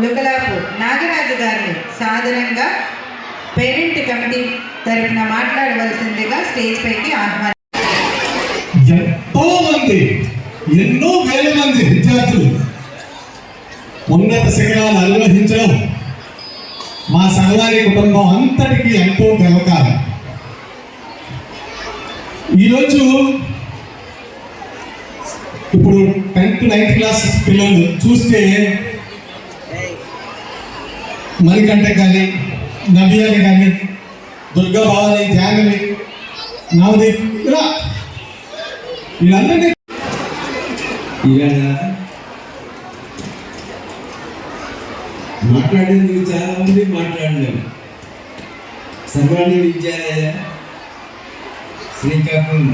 లుకలాపు నాగరాజు గారిని సాధారణంగా parent committee తరఫున మాట్లాడవలసిందిగా స్టేజ్ పైకి ఆహ్వానం ఎంతో మంది ఎన్నో వేల మంది విద్యార్థులు ఉన్నత శిఖరాలు అధిరోహించడం మా సర్వారి కుటుంబం అంతటికీ ఎంతో గర్వకారం ఈరోజు ఇప్పుడు టెన్త్ నైన్త్ క్లాస్ పిల్లలు చూస్తే మణికంఠ కానీ నవ్యాని కానీ దుర్గా భవాని ధ్యానని నవదీప్ ఇలా. వీళ్ళందరినీ మాట్లాడేందుకు చాలా మంది మాట్లాడలేము సర్వాణి విద్యాలయ శ్రీకాకుళం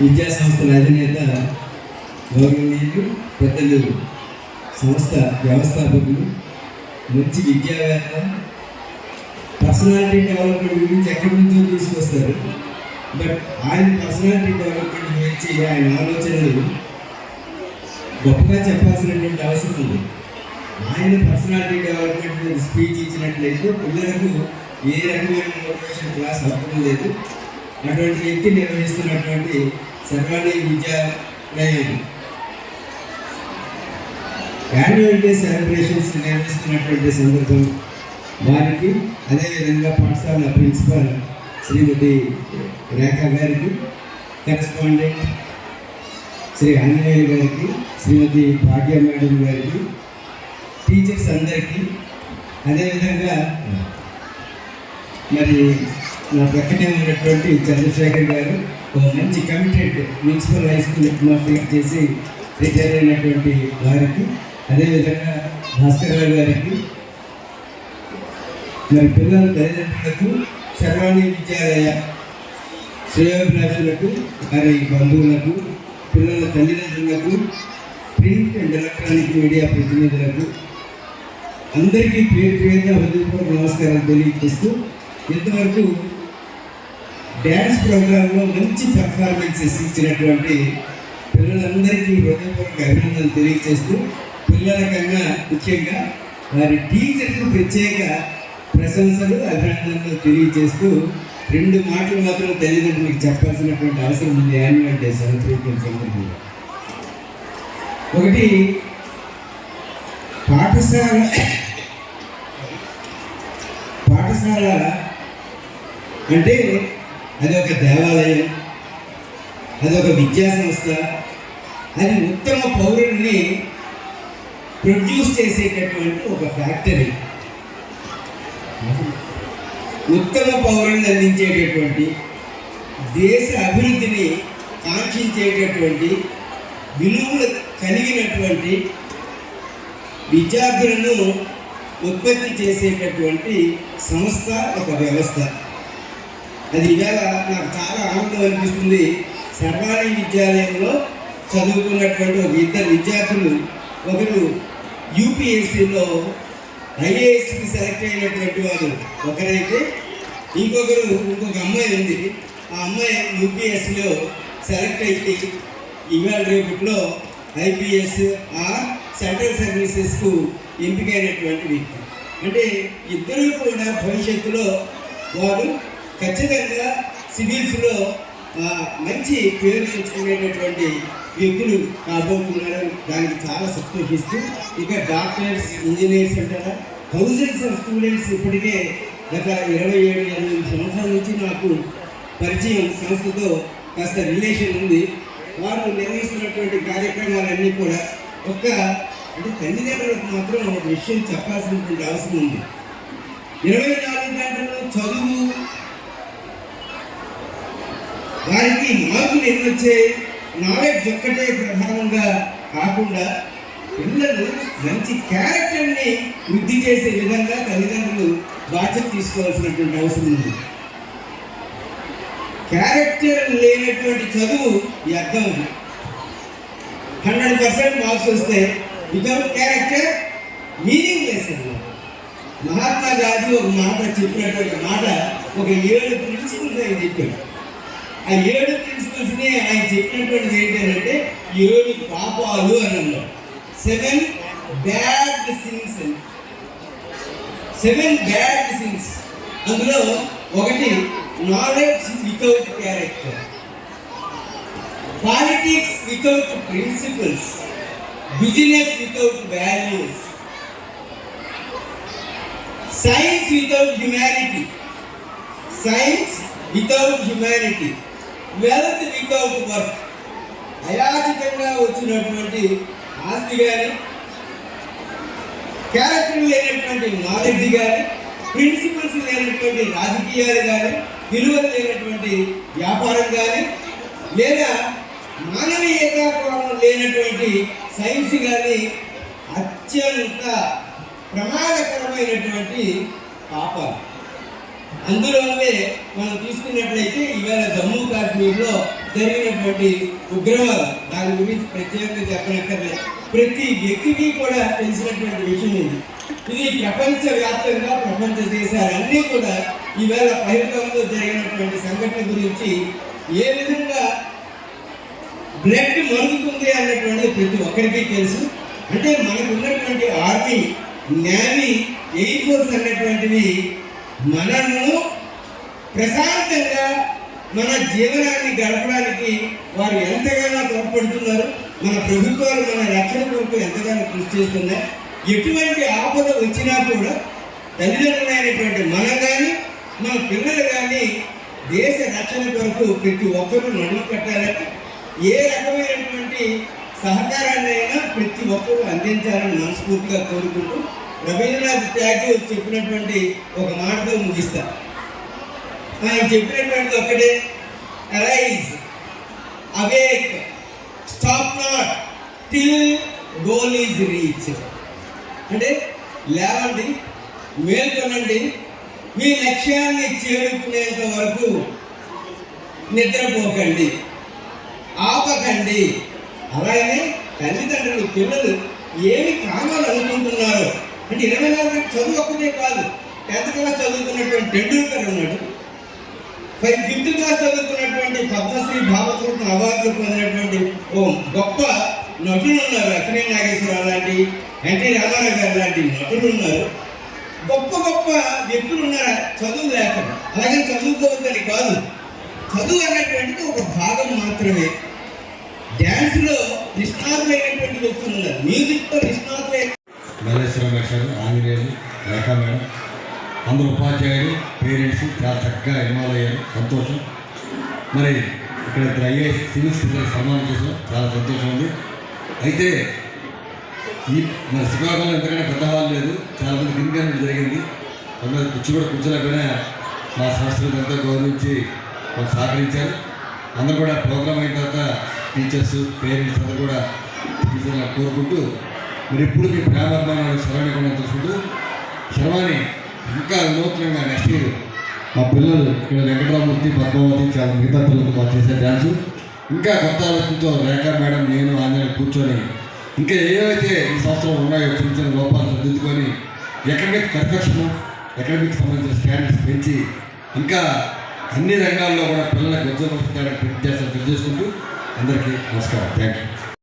విద్యా సంస్థల అధినేత గౌరవనీయులు పెద్దలు సంస్థ వ్యవస్థాపకులు మంచి విద్యావేత్త పర్సనాలిటీ డెవలప్మెంట్ గురించి ఎక్కడి నుంచో తీసుకొస్తారు. బట్ ఆయన పర్సనాలిటీ డెవలప్మెంట్ గురించి ఆయన ఆలోచనలు గొప్పగా చెప్పాల్సినటువంటి అవసరం ఉంది. ఆయన పర్సనాలిటీ డెవలప్మెంట్ స్పీచ్ ఇచ్చినట్లయితే పిల్లలకు ఏ రకమైన మోటివేషన్ క్లాస్ అవసరం లేదు. అటువంటి వ్యక్తి నిర్వహిస్తున్నటువంటి సర్వాణి విద్యాలయం. యాన్యువల్ డే సెలబ్రేషన్స్ నిర్వహిస్తున్నటువంటి సందర్భం వారికి అదేవిధంగా పాఠశాల ప్రిన్సిపాల్ శ్రీమతి రేఖ గారికి కరెస్పాండెంట్ శ్రీ ఆంజనేయులు గారికి శ్రీమతి భాగ్య మేడం గారికి టీచర్స్ అందరికీ అదేవిధంగా మరి నా ప్రక్కనే ఉన్నటువంటి చంద్రశేఖర్ గారు ఒక మంచి committed municipal high school head master చేసి రిటైర్ అయినటువంటి వారికి అదేవిధంగా భాస్కర్ రావు గారికి మరి పిల్లల తల్లిదండ్రులకు సర్వాణి విద్యాలయ శ్రేయోభిలాషులకు మరి బంధువులకు పిల్లల తల్లిదండ్రులకు ప్రింట్ అండ్ ఎలక్ట్రానిక్ మీడియా ప్రతినిధులకు అందరికీ పేరు పేరుగా హృదయపూర్వక నమస్కారం తెలియజేస్తూ ఇంతవరకు డ్యాన్స్ ప్రోగ్రాంలో మంచి పెర్ఫార్మెన్సెస్ ఇచ్చినటువంటి పిల్లలందరికీ హృదయపూర్వక అభినందనలు తెలియజేస్తూ పిల్లల కన్నా ముఖ్యంగా వారి టీచర్కు ప్రత్యేక ప్రశంసలు అభినందనలు తెలియజేస్తూ రెండు మాటలు మాత్రం తల్లిదండ్రులకు చెప్పాల్సినటువంటి అవసరం ఉంది. యాన్యువల్ డే సెలబ్రేషన్ సందర్భంగా. ఒకటి పాఠశాల పాఠశాల అంటే అది ఒక దేవాలయం అది ఒక విద్యా సంస్థ అది ఉత్తమ పౌరుడిని ప్రొడ్యూస్ చేసేటటువంటి ఒక ఫ్యాక్టరీ ఉత్తమ పౌరులను అందించేటటువంటి దేశ అభివృద్ధిని కాంక్షించేటటువంటి విలువలు కలిగినటువంటి విద్యార్థులను ఉత్పత్తి చేసేటటువంటి సంస్థ ఒక వ్యవస్థ. అది ఇవాళ నాకు చాలా ఆనందం అనిపిస్తుంది. సర్వాణి విద్యాలయంలో చదువుకున్నటువంటి ఒక ఇద్దరు విద్యార్థులు ఒకరు యూపీఎస్సీలో ఐఏఎస్కి సెలెక్ట్ అయినటువంటి వారు ఒకరైతే ఇంకొకరు ఇంకొక అమ్మాయి ఉంది. ఆ అమ్మాయి యూపీఎస్సీలో సెలెక్ట్ అయితే ఇవాళ రేపట్లో ఐపీఎస్ ఆ సెంట్రల్ సర్వీసెస్కు ఎంపికైనటువంటి వ్యక్తి. అంటే ఇద్దరు కూడా భవిష్యత్తులో వారు ఖచ్చితంగా సివిల్స్లో మంచి పేరు తెచ్చుకునేటటువంటి వ్యక్తులు కాబోతున్నారు దానికి చాలా సంతోషిస్తూ ఇక డాక్టర్స్ ఇంజనీర్స్ అంటారా? థౌజండ్స్ ఆఫ్ స్టూడెంట్స్ ఇప్పటికే గత ఇరవై ఏడు ఇరవై సంవత్సరాల నుంచి నాకు పరిచయం సంస్థతో కాస్త రిలేషన్ ఉంది. వారు నిర్వహిస్తున్నటువంటి కార్యక్రమాలన్నీ కూడా ఒక్క అంటే తల్లిదండ్రులకు మాత్రం ఒక విషయం చెప్పాల్సినటువంటి అవసరం ఉంది. ఇరవై నాలుగు గంటలు చదువు వారికి మార్కులు ఎన్ని వచ్చాయి? నాలెడ్జ్ ఒక్కటే ప్రధానంగా కాకుండా పిల్లలు మంచి క్యారెక్టర్ని వృద్ధి చేసే విధంగా తల్లిదండ్రులు బాధ్యత తీసుకోవాల్సినటువంటి అవసరం ఉంది. క్యారెక్టర్ లేనటువంటి చదువు వ్యర్థం హండ్రెడ్ పర్సెంట్ మార్క్స్ వస్తే without character meaningless Mahatma Gandhi ఒక మాట చెప్పినటువంటి మాట ఒక ఏడు ప్రిన్సిపల్స్ అని చెప్పాడు ఆ ఏడు ప్రిన్సిపల్స్ని ఆయన చెప్పినటువంటిది ఏంటంటే ఏడు పాపాలు అని అన్నాం seven bad things seven bad things అందులో ఒకటి knowledge without character politics without principles business without values science without humanity science without humanity wealth without work. అయాచితంగా వచ్చినటువంటి ఆస్తి కానీ క్యారెక్టర్ లేనటువంటి నాలెడ్జ్ కానీ ప్రిన్సిపల్స్ లేనటువంటి రాజకీయాలు కానీ విలువలు లేనటువంటి వ్యాపారం కానీ లేదా మానవీయత కోణం లేనటువంటి సైన్స్ కానీ అత్యంత ప్రమాదకరమైనటువంటి పాపాలు. అందులోనే మనం తీసుకున్నట్లయితే ఇవాళ జమ్మూ కాశ్మీర్లో జరిగినటువంటి ఉగ్రవాదం దాని గురించి ప్రత్యేకంగా చెప్పనక్కర్లేదు ప్రతి వ్యక్తికి కూడా తెలిసినటువంటి విషయం ఇది. ఇది ప్రపంచ వ్యాప్తంగా ప్రపంచ దేశాలన్నీ కూడా ఈవేళ పైరుగంలో జరిగినటువంటి సంఘటన గురించి ఏ విధంగా బ్లడ్ మరుగుతుంది అన్నటువంటిది ప్రతి ఒక్కరికి తెలుసు. అంటే మనకు ఉన్నటువంటి ఆర్మీ నేవీ ఎయిర్ ఫోర్స్ అన్నటువంటివి మనము ప్రశాంతంగా మన జీవనాన్ని గడపడానికి వారు ఎంతగానో తోడ్పడుతున్నారు. మన ప్రభుత్వాలు మన రక్షణ కొరకు ఎంతగానో కృషి చేస్తున్నాయి. ఎటువంటి ఆపద వచ్చినా కూడా తల్లిదండ్రులైనటువంటి మనం కానీ మన పిల్లలు కానీ దేశ రక్షణ కొరకు ప్రతి ఒక్కరూ నడుము కట్టాలని ఏ రకమైనటువంటి సహకారాన్ని అయినా ప్రతి ఒక్కరూ అందించాలని మనస్ఫూర్తిగా కోరుకుంటూ రవీంద్రనాథ్ ట్యాగూర్ చెప్పినటువంటి ఒక మాటతో ముగిస్తా. ఆయన చెప్పినటువంటిది ఒకటే arise awake stop not till goal is reach అంటే లేవండి మేల్కొనండి మీ లక్ష్యాన్ని చేరుకునేంత వరకు నిద్రపోకండి ఆపకండి. అలాగే తల్లిదండ్రులు పిల్లలు ఏమి కావాలనుకుంటున్నారో అంటే ఇరవై నాలుగు గంటలు చదువు ఒక్కటే కాదు. టెన్త్ క్లాస్ చదువుకున్నటువంటి టెండూల్కర్ ఉన్నాడు. ఫైవ్ ఫిఫ్త్ క్లాస్ చదువుకున్నటువంటి పద్మశ్రీ భావతరత్న అవార్డులు పొందినటువంటి ఓ గొప్ప నటులు ఉన్నారు. అక్కినే నాగేశ్వరరావు లాంటి ఎన్టీ రామారావు గారు లాంటి నటులు ఉన్నారు. గొప్ప గొప్ప వ్యక్తులు ఉన్నారు. చదువు లేకుండా. అలాగే చదువుకోవద్దని కాదు. చదువు అనేటువంటిది ఒక భాగం మాత్రమే. డ్యాన్స్లో నిష్ణాతులైనటువంటి వ్యక్తులు ఉన్నారు. మ్యూజిక్తో మల్లేశ్వరం గారు ఆంజనేయులు మేడం అందరు ఉపాధ్యాయులు పేరెంట్స్ చాలా చక్కగా ఇన్వాల్వ్ అయ్యారు. సంతోషం. మరి ఇక్కడ ఇద్దరు ఐఏఎస్ సివిల్ పిల్లలకు సన్మానం చేసిన చాలా సంతోషం ఉంది. అయితే ఈ మరి శ్రీకాకుళంలో ఎంతకైనా పెద్ద హాల్ లేదు. చాలా మంది గిరికరణ జరిగింది. కొందరు కూర్చో కూడా కూర్చోలేకపోయినా మా సంస్థలు ఎంతో గౌరవించి వాళ్ళు సహకరించారు. అందరూ కూడా ప్రోగ్రామ్ అయిన తర్వాత టీచర్స్ పేరెంట్స్ అందరూ కూడా టీచర్లను కోరుకుంటూ మరి ఎప్పుడు మీ ప్రేమాభిమానాలు శరవణకుండా తెలుసుకుంటూ శరవాణి ఇంకా నూతనంగా నెక్స్ట్ ఇయర్ మా పిల్లలు ఇక్కడ వెంకటరామూర్తి పద్మావతి చాలా మిగతా పిల్లలతో మాకు చేసే డ్యాన్సు. ఇంకా కొత్త ఆలోచనతో రేఖ మేడం నేను ఆంజనేయ కూర్చొని ఇంకా ఏవైతే ఈ సంవత్సరం ఉన్నాయో చిన్న చిన్న లోపాలు సర్దిద్దుకొని ఎకడమిక్ పర్ఫెక్షన్ ఎకడమిక్ సంబంధించిన స్టాండర్డ్స్ పెంచి ఇంకా అన్ని రంగాల్లో కూడా పిల్లలకు ఉద్యోగం ప్రయత్నం చేస్తాను తెలియజేసుకుంటూ అందరికీ నమస్కారం. Thank you